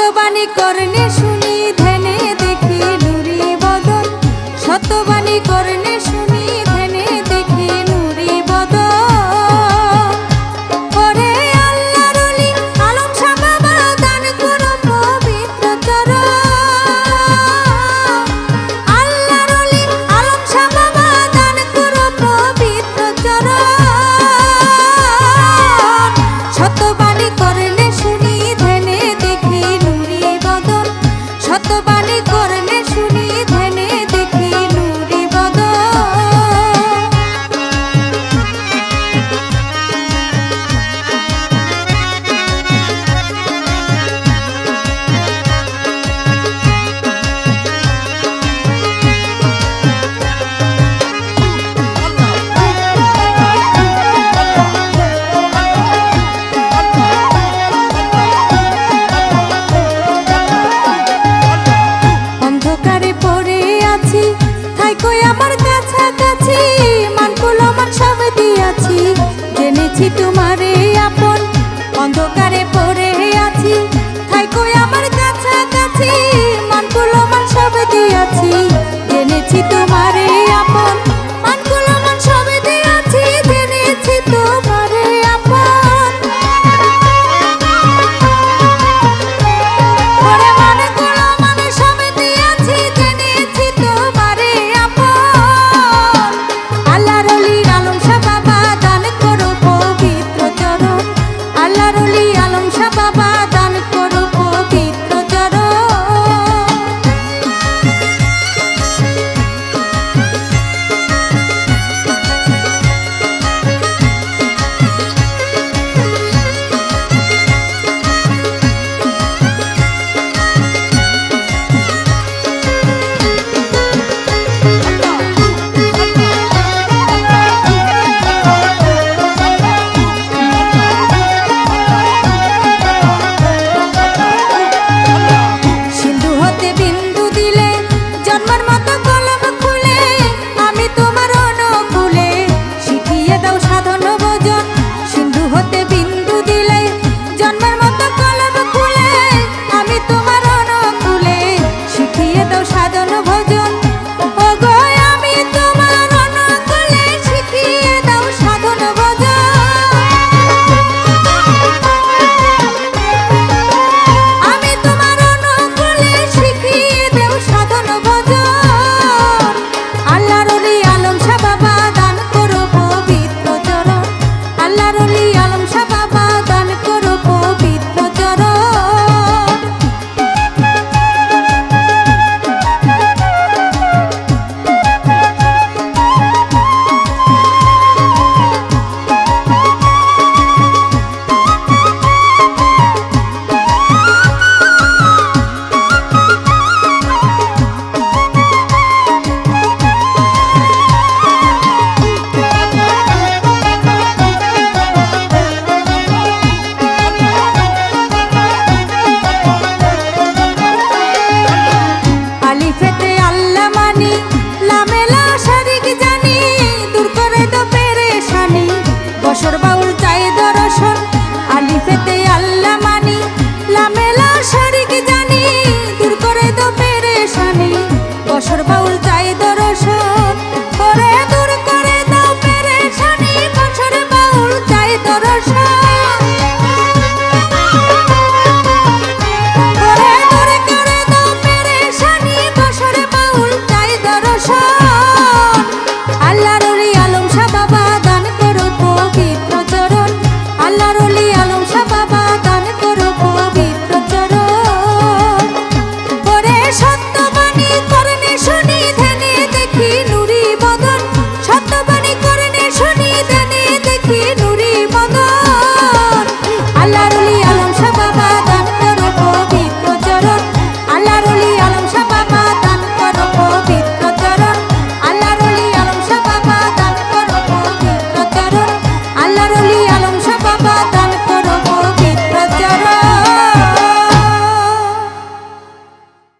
শতবাণী করণে শুনি ধ্যানে দেখি নুরি বদন। শতবাণী এনেছি তোমারে আপন। অন্ধকারে পড়ে তোমার মতো